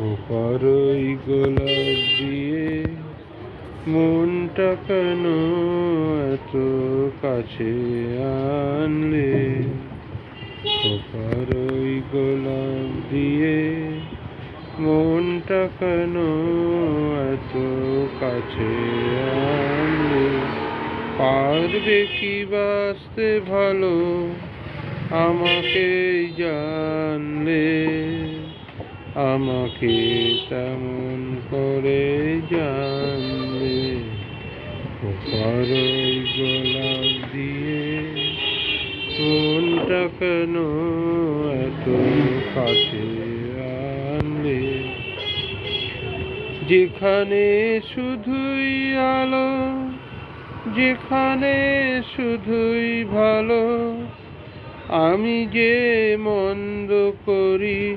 ওপারই গোলাপ দিয়ে মনটা কেন এত কাছে আনলে ওপার ওপারই গোলাপ দিয়ে মনটা কেন এত কাছে আনলে, পারবে কি বাঁচতে ভালো? আমাকে জানলে। আমাকে তেমন করে জানলে ওপারই গোলাপ দিয়ে মনটা কেন এত কাছে আনলে যেখানে শুধুই আলো, যেখানে শুধুই ভালো, আমি যে মন্দ করি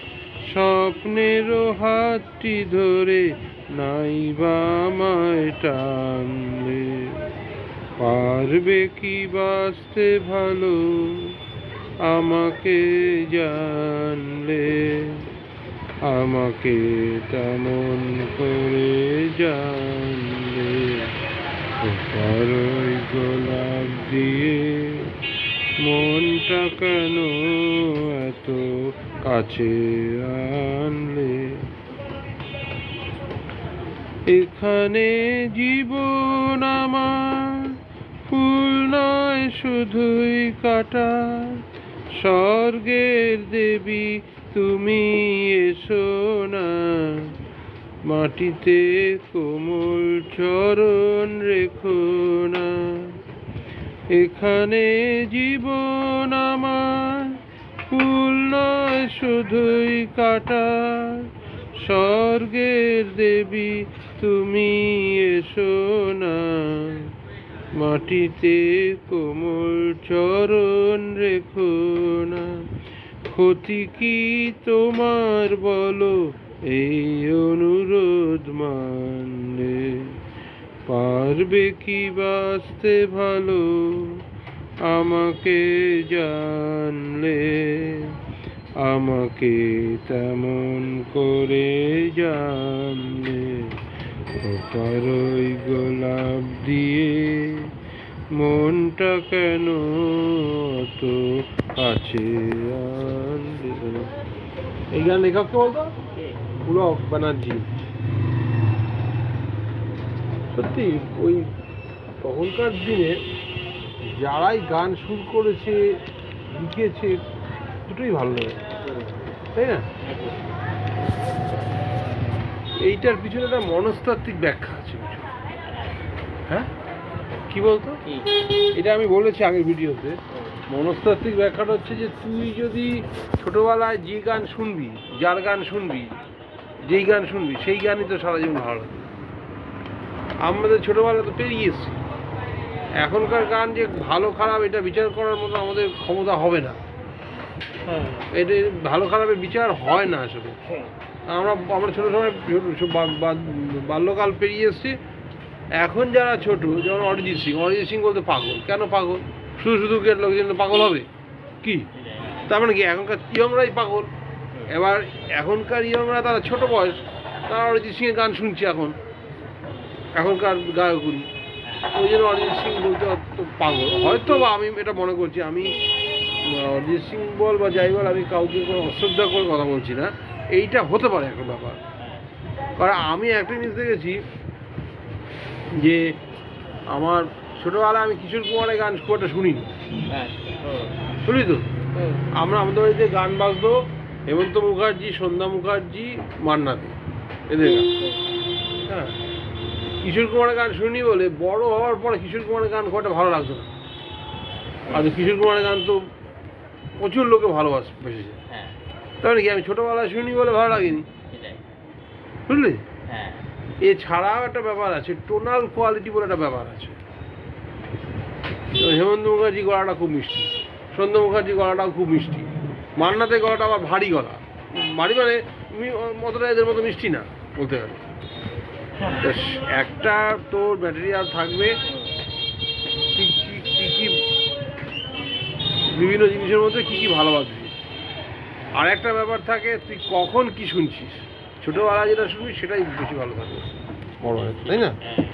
স্বপ্নেরও হাতটি ধরে নাই বা আমায় টানলে। পারবে কি বাঁচতে ভালো? আমাকে জানলে। আমাকে তেমন করে জানলে। গোলাপ দিয়ে মনটা কেন এত কাছে আনলে। এখানে জীবন আমার ফুল নয়, শুধুই কাটা। স্বর্গের দেবী, তুমি এসো না। মাটিতে কোমল চরণ রেখো না। এখানে জীবন আমার ফুল নয়, শুধুই কাটা। স্বর্গের দেবী, তুমি এসো না। মাটিতে কোমল চরণ রেখো না। ক্ষতি কি তোমার বলো, এই অনুরোধ মানলে। পারবে কি বাঁচতে ভালো? আমাকে জানলে, আমাকে তেমন করে জানলে ওপারই গোলাপ দিয়ে মনটা কেন অত আছে এই গান লেখককে বলতো? পুলক ব্যানার্জি সত্যি, ওই তখনকার দিনে যারাই গান সুর করেছে লিখেছে দুটোই ভালো লাগে। তাই না? এইটার পিছনে একটা মনস্তাত্ত্বিক ব্যাখ্যা আছে হ্যাঁ? কি বলতো? এটা আমি বলেছি আগের ভিডিওতে। মনস্তাত্ত্বিক ব্যাখ্যাটা হচ্ছে যে তুই যদি ছোটোবেলায় যে গান শুনবি যার গান শুনবি যেই গান শুনবি সেই গানই তো সারা জীবন ভালো লাগবে। আমাদের ছোটবেলা তো পেরিয়ে এসছি। এখনকার গান যে ভালো খারাপ এটা বিচার করার মতো আমাদের ক্ষমতা হবে না। হ্যাঁ এটা ভালো খারাপের বিচার হয় না আসলে। আমরা আমরা ছোটো সময় বাল্যকাল পেরিয়ে এসছি। এখন যারা ছোট যেমন অরিজিৎ সিং অরিজিৎ সিং বলতে পাগল। কেন পাগল? শুধু শুধু কি লোকজন পাগল হবে? কি? তার মানে কি এখনকার ইয়ংরাই পাগল। এবার এখনকার ইয়ংরা তারা ছোট বয়স তারা অরিজিৎ সিংয়ের গান শুনছে এখন। এখনকার গায়কগুলি ওই জন্য অরিজিৎ সিং বলতে পাগল। হয়তো বা আমি এটা মনে করছি আমি অরিজিৎ সিং বল বা যাই বল আমি কাউকে কোনো অশ্রদ্ধা করে কথা বলছি না। এইটা হতে পারে এখন ব্যাপার। কারণ আমি একটা জিনিস দেখেছি যে আমার ছোটোবেলায় আমি কিশোর কুমারের গান খুব একটা শুনিনি। হ্যাঁ। শুনি তো? আমরা আমাদের বাড়িতে গান বাজতো হেমন্ত মুখার্জি সন্ধ্যা মুখার্জি মান্না দে এদের গান। হ্যাঁ। কিশোর কুমারের গান শুনি বলে বড় হওয়ার পরে কিশোর কুমারের গান খুব ভালো লাগতো না। আর কিশোর কুমারের গান তো প্রচুর লোকে ভালোবাস বেসেছে হ্যাঁ। তাহলে কি আমি ছোটোবেলায় শুনি বলে ভালো লাগেনি? বুঝলি? হ্যাঁ। এছাড়াও একটা ব্যাপার আছে টোনাল কোয়ালিটি বলে একটা ব্যাপার আছে। হেমন্ত মুখার্জি গলাটা খুব মিষ্টি। সন্ধ্যা মুখার্জি গলাটাও খুব মিষ্টি। মান্নাতে গলাটা আবার ভারী গলা। ভারী মানে অতটা এদের মতো মিষ্টি না বলতে গেলে। তো একটা থাকবে। কি কি কি কি বিভিন্ন জিনিসের মধ্যে কী কি ভালোবাসবি আর একটা ব্যাপার থাকে তুই কখন কি শুনছিস? ছোটোবেলা যেটা শুনবি সেটাই বেশি ভালো থাকবে বড় হয় তাই না? হ্যাঁ।